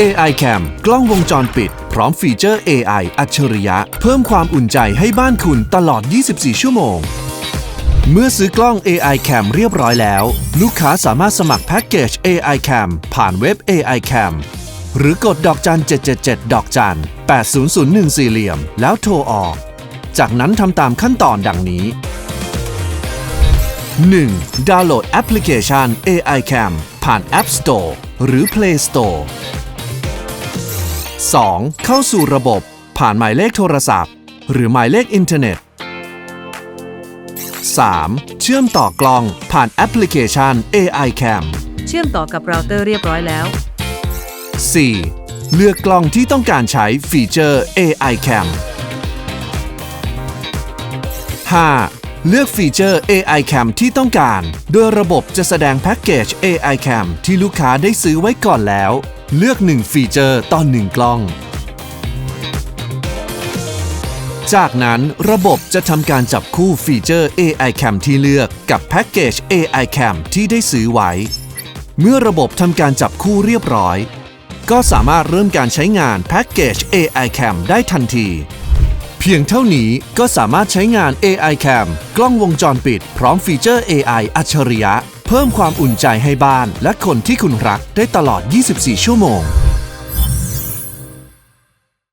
AI Cam กล้องวงจรปิด พร้อมฟีเจอร์ AI อัจฉริยะ เพิ่มความอุ่นใจให้บ้านคุณตลอด 24 ชั่วโมง เมื่อซื้อกล้อง AI Cam เรียบร้อยแล้ว ลูกค้าสามารถสมัครแพ็กเกจ AI Cam ผ่านเว็บ AI Cam หรือกดดอกจัน 777 ดอกจัน 8001สี่เหลี่ยม แล้วโทรออก จากนั้นทำตามขั้นตอนดังนี้ 1. ดาวน์โหลดแอปพลิเคชัน AI Cam ผ่าน App Store หรือ Play Store 2. เข้าสู่ระบบ ผ่านหมายเลขโทรศัพท์ หรือหมายเลขอินเทอร์เน็ต 3. เชื่อมต่อกล้องผ่านแอปพลิเคชัน AI Cam เชื่อมต่อกับเราเตอร์เรียบร้อยแล้ว 4. เลือกกล้องที่ต้องการใช้ฟีเจอร์ AI Cam 5. เลือกฟีเจอร์ AI Cam ที่ต้องการ โดยระบบจะแสดงแพ็กเกจ AI Cam ที่ลูกค้าได้ซื้อไว้ก่อนแล้ว เลือก 1 ฟีเจอร์ต่อ1กล้อง จากนั้นระบบจะทำการจับคู่ฟีเจอร์ AI Cam ที่เลือกกับแพ็กเกจ AI Cam ที่ได้ซื้อไว้ เมื่อระบบทำการจับคู่เรียบร้อย ก็สามารถเริ่มการใช้งานแพ็กเกจ AI Cam ได้ทันทีเพียงเท่านี้ก็สามารถใช้งาน AI Cam กล้องวงจรปิด พร้อมฟีเจอร์ AI อัจฉริยะ พิ่มความอุ่นใจให้บ้านและคนที่คุณรักได้ตลอด 24 ชั่วโมง